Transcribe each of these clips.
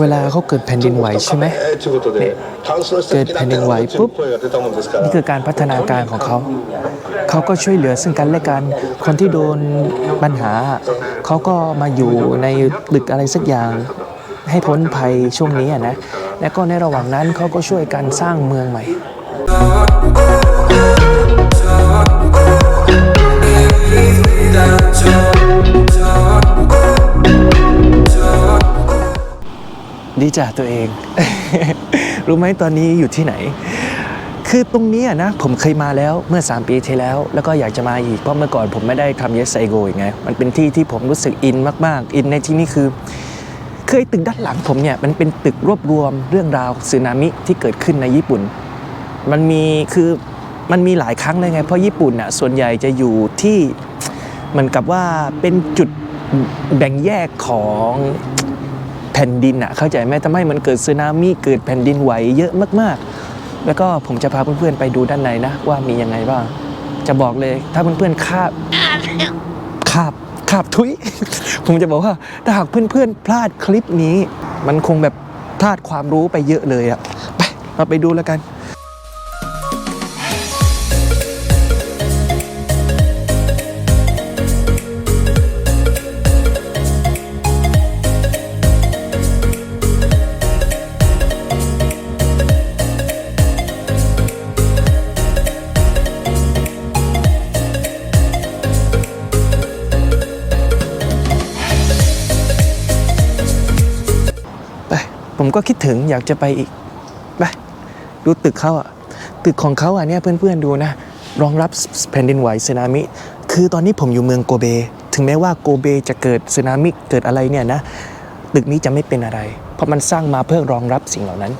เวลาเขาเกิดแผ่นดินไหวใช่ไหมเกิดแผ่นดินไหวปุ๊บนี่คือการพัฒนาการของเขาเขาก็ช่วยเหลือซึ่งกันและกันคนที่โดนปัญหา เขาก็มาอยู่ในตึกอะไรสักอย่าง ให้พ้นภัยช่วงนี้นะแล้วก็ในระหว่างนั้นเขาก็ช่วยกันสร้างเมืองใหม่ ดีจ่าตัวเอง รู้ไหมตอนนี้อยู่ที่ไหน คือตรงนี้นะผมเคยมาแล้วเมื่อ 3 ปีที่แล้ว แล้วก็อยากจะมาอีก เพราะเมื่อก่อนผมไม่ได้ทำ Yes I Go อีกไง มันเป็นที่ที่ผมรู้สึกอินมาก ๆ อินในที่นี้คือ เคยตึกด้านหลังผมเนี่ยมันเป็นตึกรวบรวมเรื่องราวสึนามิที่เกิดขึ้นในญี่ปุ่น มันมีคือมันมีหลายครั้งเลยไง เพราะญี่ปุ่นอะส่วนใหญ่จะอยู่ที่เหมือนกับว่าเป็นจุดแบ่งแยกของ แผ่นดินอะเข้าใจไหมทำให้มันเกิดสึนามิเกิดแผ่นดินไหวเยอะมากๆ แล้วก็ผมจะพาเพื่อนๆไปดูด้านในนะ ว่ามียังไงบ้าง จะบอกเลยถ้าเพื่อนๆคาบคาบคาบทุย ผมจะบอกว่าถ้าหากเพื่อนๆพลาดคลิปนี้ มันคงแบบพลาดความรู้ไปเยอะเลยอะไปเราไปดูแล้วกัน ผมก็คิดถึงอยากจะไปอีกไปดูตึกเขาอะตึกของเขาอะเนี่ยเพื่อนๆดูนะ รองรับแผ่นดินไหวสึนามิ คือตอนนี้ผมอยู่เมืองโกเบ ถึงแม้ว่าโกเบจะเกิดสึนามิเกิดอะไรเนี่ยนะ ตึกนี้จะไม่เป็นอะไร เพราะมันสร้างมาเพื่อรองรับสิ่งเหล่านั้น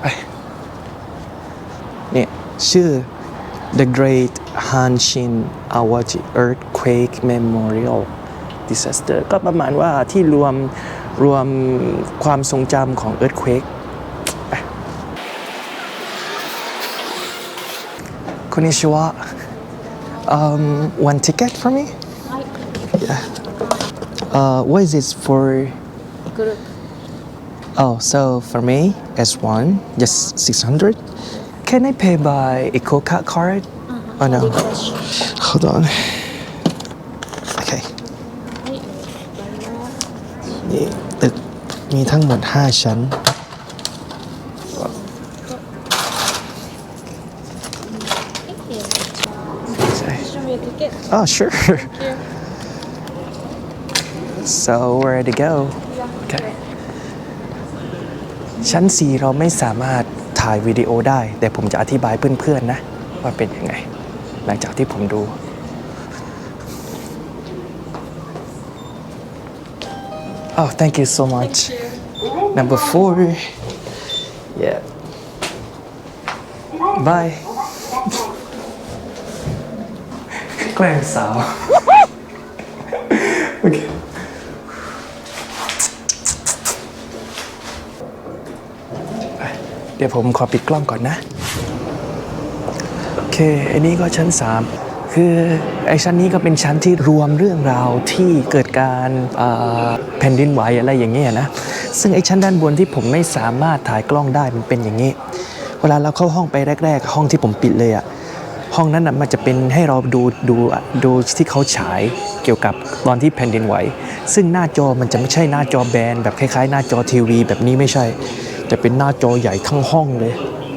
ไปเนี่ยชื่อ The Great Hanshin Awaji Earthquake Memorial Disaster ก็ประมาณว่าที่รวม รวมความทรงจำของ Earthquake ไปคุณนิชิวะ um, one ticket for me yeah uh, what is this for Group. oh so for me as one just 600 can I pay by Ecoca card oh no hold on okay นี่ตึก มีทั้งหมด 5 ชั้น Show me a ticket. Oh, sure. So where to go? Okay. ชั้น 4 เราไม่สามารถถ่ายวิดีโอได้ แต่ผมจะอธิบายเพื่อนๆนะ ว่าเป็นยังไง หลังจากที่ผมดู Oh, thank you so much. Number four. Yeah. Bye. แกล้งสาว โอเค เดี๋ยวผมขอปิดกล้องก่อนนะ โอเค อันนี้ก็ชั้น 3คือไอ้ชั้นนี้ก็เป็นชั้นที่รวมเรื่องราวที่เกิดการแผ่นดินไหวอะไรอย่างเงี้ยนะ ซึ่งไอ้ชั้นด้านบนที่ผมไม่สามารถถ่ายกล้องได้มันเป็นอย่างนี้ เวลาเราเข้าห้องไปแรก ๆ ห้องที่ผมปิดเลยอะห้องนั้นนะมันจะเป็นให้เราดูดูดูที่เขาฉายเกี่ยวกับตอนที่แผ่นดินไหว ซึ่งหน้าจอมันจะไม่ใช่หน้าจอแบนแบบคล้ายๆ หน้าจอทีวี แบบนี้ไม่ใช่ จะเป็นหน้าจอใหญ่ทั้งห้องเลย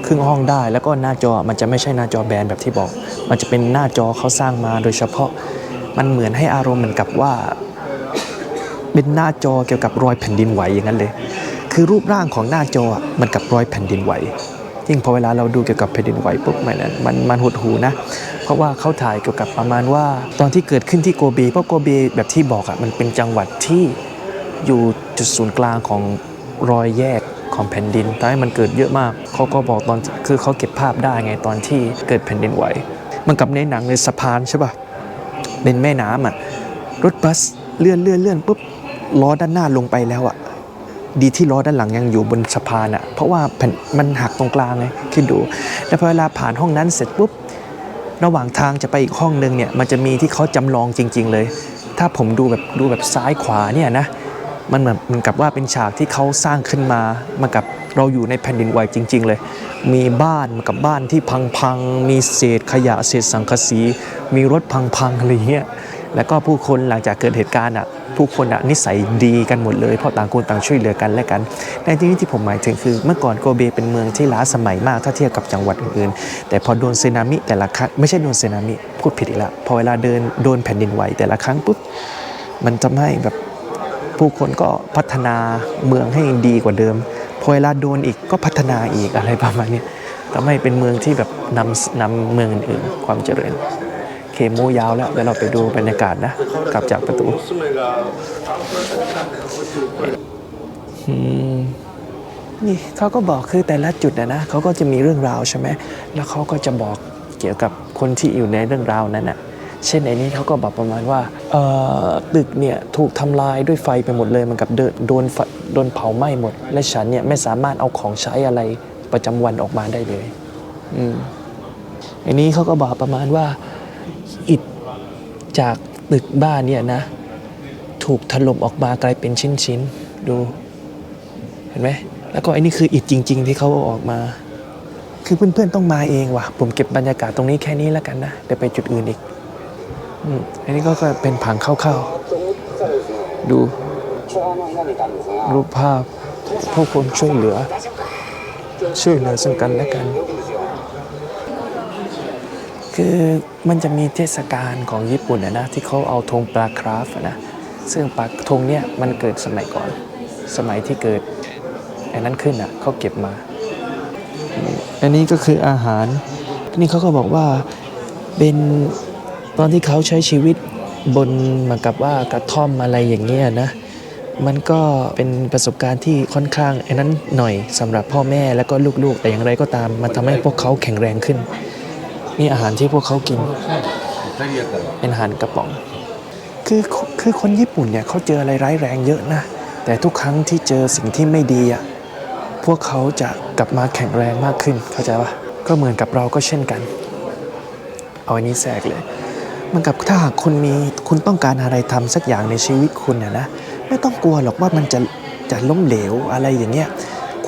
ครึ่งห้องได้ แล้วก็หน้าจอมันจะไม่ใช่หน้าจอแบนแบบที่บอก มันจะเป็นหน้าจอเขาสร้างมาโดยเฉพาะมันเหมือนให้อารมณ์เหมือนกับว่า เป็นหน้าจอเกี่ยวกับรอยแผ่นดินไหวอย่างนั้นเลย คือรูปร่างของหน้าจอมันกับรอยแผ่นดินไหวยิ่งพอเวลาเราดูเกี่ยวกับแผ่นดินไหวปุ๊บมันมันมันหดหูนะ เพราะว่าเขาถ่ายเกี่ยวกับประมาณว่า ตอนที่เกิดขึ้นที่โกเบเพราะโกเบแบบที่บอกอะมันเป็นจังหวัดที่อยู่จุดศูนย์กลางของรอยแยกของแผ่นดินทำให้มันเกิดเยอะมากเขาก็บอกตอนคือเขาเก็บภาพได้ไงตอนที่เกิดแผ่นดินไหว มันกับในหนังเลยสะพานใช่ป่ะเป็นแม่น้ำอะรถบัสเลื่อนเลื่อนเลื่อนปุ๊บ ล้อด้านหน้าลงไปแล้วอะดีที่ล้อด้านหลังยังอยู่บนสะพานอะเพราะว่าแผ่นมันหักตรงกลางไงคิดดู แล้วพอเวลาผ่านห้องนั้นเสร็จปุ๊บระหว่างทางจะไปอีกห้องนึงเนี่ยมันจะมีที่เขาจำลองจริง ๆ เลย ถ้าผมดูแบบดูแบบซ้ายขวาเนี่ยนะมันเหมือนมือนกับว่าเป็นฉากที่เขาสร้างขึ้นมามากับเราอยู่ในแผ่นดินไหวจริง ๆ เลย มีบ้านมากับบ้านที่พังๆ มีเศษขยะเศษสังกะสี มีรถพังๆ อะไรเงี้ย แล้วก็ผู้คนหลังจากเกิดเหตุการณ์อะผู้คนอะนิสัยดีกันหมดเลยเพราะต่างคนต่างช่วยเหลือกันและกัน ในที่นี้ที่ผมหมายถึงคือเมื่อก่อนโกเบเป็นเมืองที่ล้าสมัยมากถ้าเทียบกับจังหวัดอื่นๆ แต่พอโดนสึนามิแต่ละครั้งไม่ใช่โดนสึนามิพูดผิดอีกแล้วพอเวลาเดินโดนแผ่นดินไหวแต่ละครั้งปุ๊บมันทำให้แบบผู้คนก็พัฒนาเมืองให้ดีกว่าเดิมพอเวลาโดนอีกก็พัฒนาอีกอะไรประมาณนี้ทำให้เป็นเมืองที่แบบนำนำเมืองอื่นความเจริญ เคโมยาวแล้วเดี๋ยวเราไปดูบรรยากาศนะ กลับจากประตูนี่เขาก็บอกคือแต่ละจุดนะนะเขาก็จะมีเรื่องราวใช่ไหมแล้วเขาก็จะบอกเกี่ยวกับคนที่อยู่ในเรื่องราวนั้นน่ะเช่นไอ้นี้เขาก็บอกประมาณว่าเอ่อตึกเนี่ยถูกทำลายด้วยไฟไปหมดเลยเหมันกับเดินโดนโดนเผาไหม้หมด และฉันเนี่ยไม่สามารถเอาของใช้อะไรประจำวันออกมาได้เลย อืมไอันนี้เขาก็บอกประมาณว่า จากตึกบ้านเนี่ยนะ ถูกถล่มออกมากลายเป็นชิ้นๆ ดูเห็นไหมแล้วก็ไอ้นี่คืออิฐจริง ๆ ที่เขาเอาออกมา คือเพื่อนๆต้องมาเองว่ะ ผมเก็บบรรยากาศตรงนี้แค่นี้แล้วกันนะเดี๋ยวไปจุดอื่นอีกอืมอันนี้ก็ก็เป็นผังเข้าๆ ดูรูปภาพพวกคนช่วยเหลือ ช่วยเหลือซึ่งกันและกัน คือมันจะมีเทศกาลของญี่ปุ่นนะนะที่เขาเอาธงปลาคราฟนะซึ่งปลาธงเนี่ยมันเกิดสมัยก่อน สมัยที่เกิดอันนั้นขึ้นอะเขาเก็บมา อันนี้ก็คืออาหารนี่เขาก็บอกว่าเป็นตอนที่เขาใช้ชีวิตบนเหมือนกับว่ากระท่อมอะไรอย่างเงี้ยนะมันก็เป็นประสบการณ์ที่ค่อนข้างไอ้นั้นหน่อยสำหรับพ่อแม่แล้วก็ลูกๆ แต่อย่างไรก็ตามมันทำให้พวกเขาแข็งแรงขึ้น นี่อาหารที่พวกเขากิน เป็นอาหารกระป๋อง คือคือคนญี่ปุ่นเนี่ยเขาเจออะไรร้ายแรงเยอะนะ แต่ทุกครั้งที่เจอสิ่งที่ไม่ดีอะ พวกเขาจะกลับมาแข็งแรงมากขึ้น เข้าใจปะก็เหมือนกับเราก็เช่นกัน เอาอันนี้แทรกเลย มันกับถ้าหากคุณมีคุณต้องการอะไรทำสักอย่างในชีวิตคุณน่ะนะ ไม่ต้องกลัวหรอกว่ามันจะจะล้มเหลวอะไรอย่างเงี้ย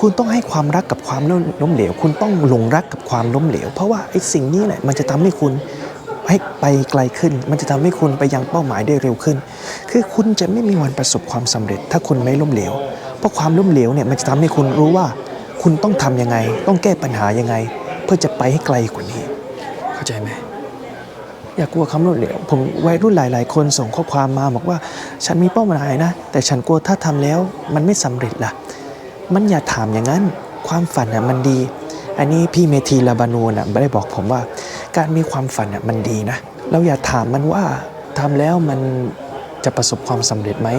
คุณต้องให้ความรักกับความล้มเหลว คุณต้องหลงรักกับความล้มเหลว เพราะว่าไอ้สิ่งนี้แหละมันจะทำให้คุณให้ไปไกลขึ้น มันจะทำให้คุณไปยังเป้าหมายได้เร็วขึ้น คือคุณจะไม่มีวันประสบความสำเร็จ ถ้าคุณไม่ล้มเหลว เพราะความล้มเหลวเนี่ยมันจะทำให้คุณรู้ว่า คุณต้องทำยังไง ต้องแก้ปัญหายังไง เพื่อจะไปให้ไกลกว่านี้ เข้าใจไหมอย่ากลัวคำล้มเหลว ผมวัยรุ่นหลาย ๆ คนส่งข้อความมาบอกว่า ฉันมีเป้าหมายนะ แต่ฉันกลัวถ้าทำแล้วมันไม่สำเร็จล่ะ มันอย่าถามอย่างนั้น ความฝันน่ะมันดี อันนี้พี่เมธีลาบานูนอะไม่ได้บอกผมว่า การมีความฝันอะมันดีนะ เราอย่าถามมันว่าทำแล้วมันจะประสบความสำเร็จไหม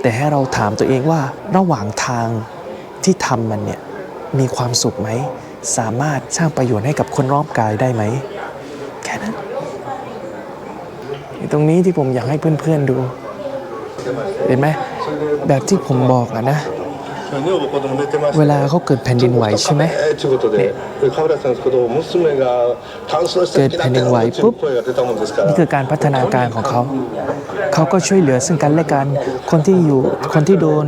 แต่ให้เราถามตัวเองว่าระหว่างทางที่ทำมันเนี่ยมีความสุขไหม สามารถสร้างประโยชน์ให้กับคนรอบกายได้ไหม แค่นั้นตรงนี้ที่ผมอยากให้เพื่อนๆดู เห็นไหมแบบที่ผมบอกอะนะ เวลาเขาเกิดแผ่นดินไหวใช่ไหมเกิดแผ่นดินไหวปุ๊บนี่คือการพัฒนาการของเขาเขาก็ช่วยเหลือซึ่งกันและกันคนที่อยู่คนที่โดน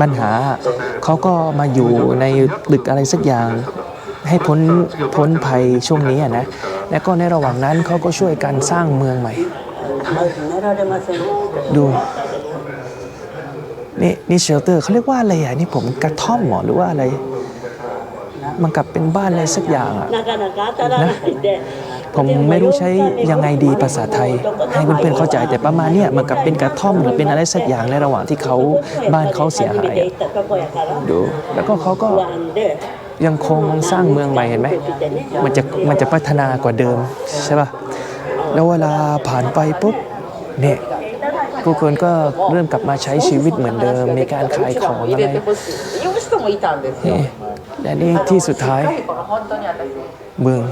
ปัญหา เขาก็มาอยู่ในตึกอะไรสักอย่างให้พ้นพ้นภัยช่วงนี้นะ และก็ในระหว่างนั้นเขาก็ช่วยกันสร้างเมืองใหม่ ดู นี่นี่เชลเตอร์เขาเรียกว่าอะไรอะนี่ผมกระท่อมหมอหรือว่าอะไร มันกลับเป็นบ้านอะไรสักอย่างนะผมไม่รู้ใช้ยังไงดีภาษาไทย ให้เพื่อนๆเข้าใจแต่ประมาณเนี้ยมันกลับเป็นกระท่อมหรือเป็นอะไรสักอย่างในระหว่างที่เขาบ้านเขาเสียหายดูแล้วก็เขาก็ยังคงสร้างเมืองใหม่เห็นไหมมันจะมันจะพัฒนากว่าเดิมใช่ป่ะแล้วเวลาผ่านไปปุ๊บเนี่ย ผู้คนก็เริ่มกลับมาใช้ชีวิตเหมือนเดิม มีการขายของอะไรและนี่ที่สุดท้าย เมือง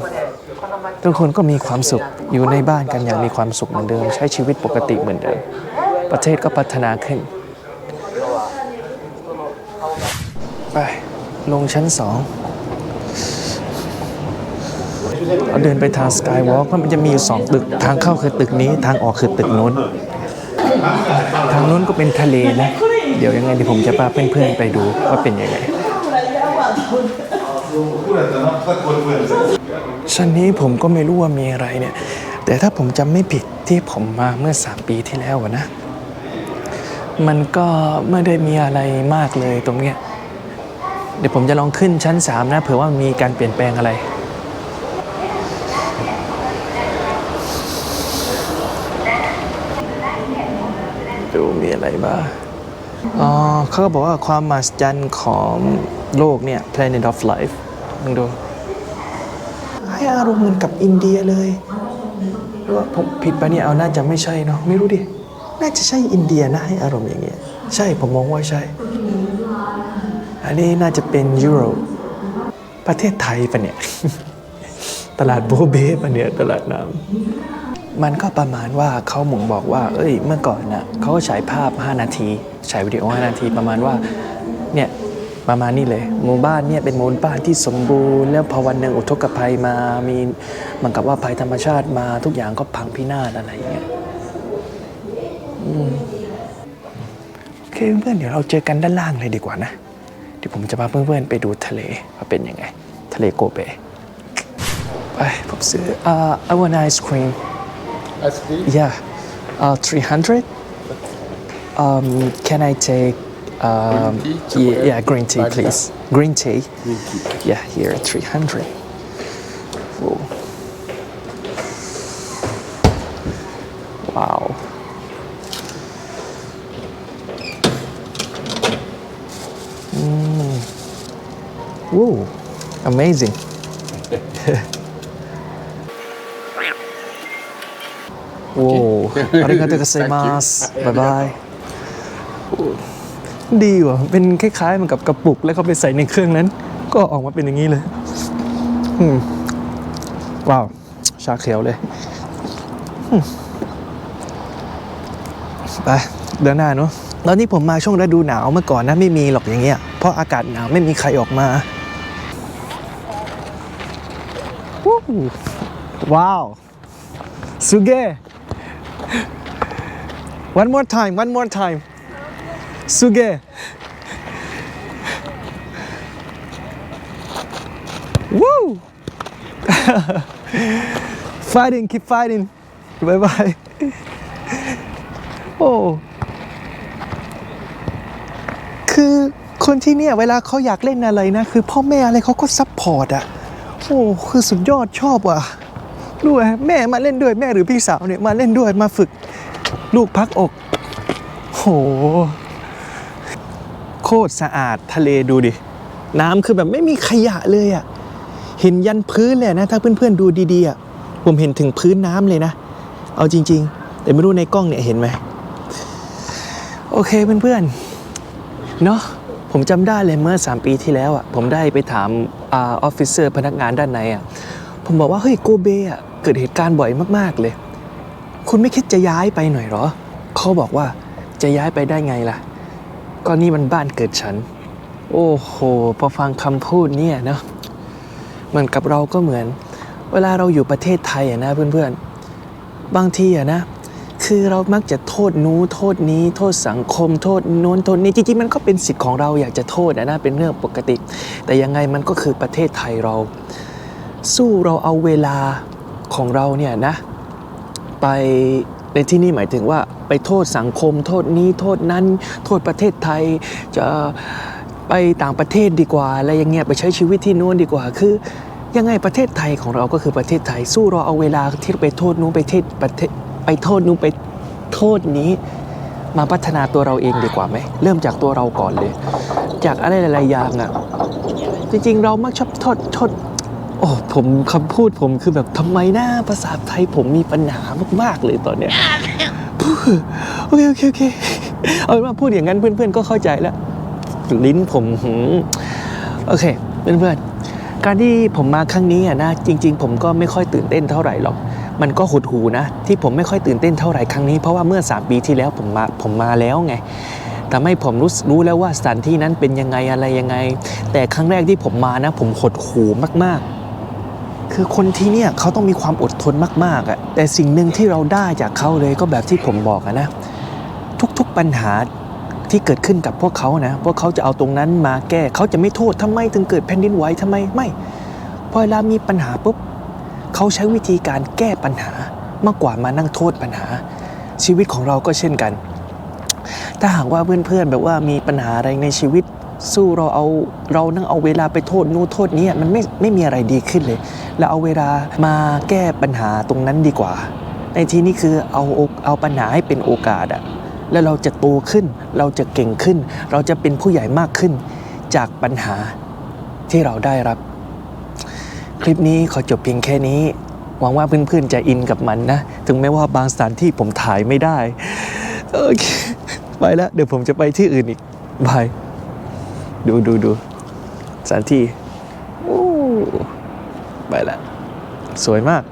ทุกคนก็มีความสุขอยู่ในบ้านกันอย่างมีความสุขเหมือนเดิม ใช้ชีวิตปกติเหมือนเดิม ประเทศก็พัฒนาขึ้น ไป ลงชั้นสองเราเดินไปทางสกายวอล์กมันจะมีอยู่สองตึก ทางเข้าคือตึกนี้ ทางออกคือตึกนู้น ทางนู้นก็เป็นทะเลนะ เดี๋ยวยังไงเดี๋ยวผมจะพาเพื่อนๆไปดูว่าเป็นยังไงชั้นนี้ผมก็ไม่รู้ว่ามีอะไรเนี่ย แต่ถ้าผมจำไม่ผิดที่ผมมาเมื่อ 3 ปีที่แล้วนะ มันก็ไม่ได้มีอะไรมากเลยตรงเนี้ย เดี๋ยวผมจะลองขึ้นชั้น 3 นะเผื่อว่ามีการเปลี่ยนแปลงอะไร ดูมีอะไรบ้างอ๋อเขาก็บอกว่าความมหัศจรรย์ของโลกเนี่ย Planet of Life ลองดู ให้อารมณ์เหมือนกับอินเดียเลยหรือว่าผมผิดไปะเนี่ยเอาน่าจะไม่ใช่เนาะไม่รู้ดิ น่าจะใช่อินเดียนะให้อารมณ์อย่างเงี้ย ใช่ผมมองว่าใช่ อันนี้น่าจะเป็นยุโรป ประเทศไทยปะเนี่ย ตลาดโบเบ้ปะเนี่ย ตลาดน้ำ มันก็ประมาณว่าเขาหมงบอกว่า เอ้ย เมื่อก่อนน่ะเขาก็ฉายภาพ 5 นาทีฉายวิดีโอ 5 นาทีประมาณว่า เนี่ยประมาณนี้เลยหมู่บ้านเนี่ยเป็นหมู่บ้านที่สมบูรณ์แล้วพอวันหนึ่งอุทกภัยมามีเหมันกับว่าภัยธรรมชาติมาทุกอย่างก็พังพินาศอะไรอย่างเงี้ยโอเคเพื่อนเดี๋ยวเราเจอกันด้านล่างเลยดีกว่านะ เดี๋ยวผมจะพาเพื่อนๆไปดูทะเลว่าเป็นยังไง ทะเลโกเบไปผมซื้ออ่า I want ice cream Cream? yeah uh 300 um can I take um Green tea, yeah, yeah green tea please. Green tea? Green tea. yeah here 300 Whoa. wow. Mm. Whoa amazing โอ้อาริกาโตกัสไซมัสบายบาย ดีว่ะ เป็นคล้ายๆเหมือนกับกระปุก แล้วเขาไปใส่ในเครื่องนั้น ก็ออกมาเป็นอย่างนี้เลยว้าว ชาเขียวเลย ไป เดินหน้าเนาะตอนนี้ผมมาช่วงฤดูหนาวเมื่อก่อนนะไม่มีหรอกอย่างเงี้ย เพราะอากาศหนาวไม่มีใครออกมาวู้ว้าว สุเกะ one more time one more time สุเกะ Woo! fighting keep fighting bye bye โอ้คือคนที่เนี่ยเวลาเขาอยากเล่นอะไรนะ คือพ่อแม่อะไรเขาก็ซัพพอร์ตอะโอ้คือสุดยอดชอบว่ะด้วยแม่มาเล่นด้วยแม่หรือพี่สาวเนี่ยมาเล่นด้วยมาฝึก ลูกพักอก โห โคตรสะอาดทะเลดูดิ น้ำคือแบบไม่มีขยะเลยอะเห็นยันพื้นเลยนะ ถ้าเพื่อนๆดูดีๆอะผมเห็นถึงพื้นน้ำเลยนะ เอาจริง ๆ แต่ไม่รู้ในกล้องเนี่ยเห็นไหม โอเคเพื่อนๆ เนาะผมจำได้เลยเมื่อ 3 ปีที่แล้วอะผมได้ไปถามออฟฟิเซอร์พนักงานด้านในอะผมบอกว่า เฮ้ยโกเบอะเกิดเหตุการณ์บ่อยมาก ๆ เลย คุณไม่คิดจะย้ายไปหน่อยหรอ เขาบอกว่าจะย้ายไปได้ไงล่ะ ก็นี่มันบ้านเกิดฉัน โอ้โห พอฟังคำพูดเนี่ยนะเหมือนกับเราก็เหมือน เวลาเราอยู่ประเทศไทยอะนะเพื่อนๆ บางทีอะนะ คือเรามักจะโทษนู้โทษนี้ โทษสังคม โทษโน้นโทษนี้ จริงๆ มันก็เป็นสิทธิ์ของเราอยากจะโทษนะนะเป็นเรื่องปกติ แต่ยังไงมันก็คือประเทศไทยเรา สู้เราเอาเวลาของเราเนี่ยนะ ไปในที่นี่หมายถึงว่าไปโทษสังคม โทษนี้โทษนั้น โทษประเทศไทยจะไปต่างประเทศดีกว่าอะไรอย่างเงี้ยไปใช้ชีวิตที่นู้นดีกว่าคือยังไงประเทศไทยของเราก็คือประเทศไทย สู้เราเอาเวลาที่ไปโทษนู้นไปเทศประเทศไปโทษนู้นไปโทษนี้ มาพัฒนาตัวเราเองดีกว่าไหมเริ่มจากตัวเราก่อนเลย จากอะไรหลายๆอย่างอะ่ะจริงๆ เรามักชอบโทษโทษ อ้ผมคำพูดผมคือแบบทำไมหน้าภาษาไทยผมมีปัญหามากๆเลยตอนเนี้ยพูดโอเคโอเคโอเคเอาเป็นว่าพูดอย่างนั้นเพื่อนๆก็เข้าใจแล้วลิ้นผมหืมโอเคเพื่อนๆการที่ผมมาครั้งนี้อะนะจริง ๆ ผมก็ไม่ค่อยตื่นเต้นเท่าไหร่หรอก มันก็หดหูนะ ที่ผมไม่ค่อยตื่นเต้นเท่าไหร่ครั้งนี้เพราะว่าเมื่อ 3 ปีที่แล้วผมมาผมมาแล้วไงทำให้ผมรู้รู้แล้วว่าสถานที่นั้นเป็นยังไงอะไรยังไง แต่ครั้งแรกที่ผมมานะ ผมหดหูมากๆ คือคนที่เนี่ยเขาต้องมีความอดทนมากๆอะแต่สิ่งหนึ่งที่เราได้จากเขาเลยก็แบบที่ผมบอกอะนะ ทุกๆปัญหาที่เกิดขึ้นกับพวกเขานะ พวกเขาจะเอาตรงนั้นมาแก้เขาจะไม่โทษทำไมถึงเกิดแผ่นดินไหวทำไมไม่พอเวลามีปัญหาปุ๊บเขาใช้วิธีการแก้ปัญหามากกว่ามานั่งโทษปัญหา ชีวิตของเราก็เช่นกัน ถ้าหากว่าเพื่อนๆแบบว่ามีปัญหาอะไรในชีวิต สู้เราเอาเรานั่งเอาเวลาไปโทษนู่นโทษนี้มันไม่ไม่มีอะไรดีขึ้นเลยเราเอาเวลามาแก้ปัญหาตรงนั้นดีกว่า ในที่นี้คือเอาเอาปัญหาให้เป็นโอกาสอะแล้วเราจะโตขึ้น เราจะเก่งขึ้น เราจะเป็นผู้ใหญ่มากขึ้น จากปัญหาที่เราได้รับ คลิปนี้ขอจบเพียงแค่นี้หวังว่าเพื่อนๆจะอินกับมันนะ ถึงแม้ว่าบางสถานที่ผมถ่ายไม่ได้โอเคไปแล้วเดี๋ยวผมจะไปที่อื่นอีกบาย ดูดูดูสถานที่ไปละ สวยมาก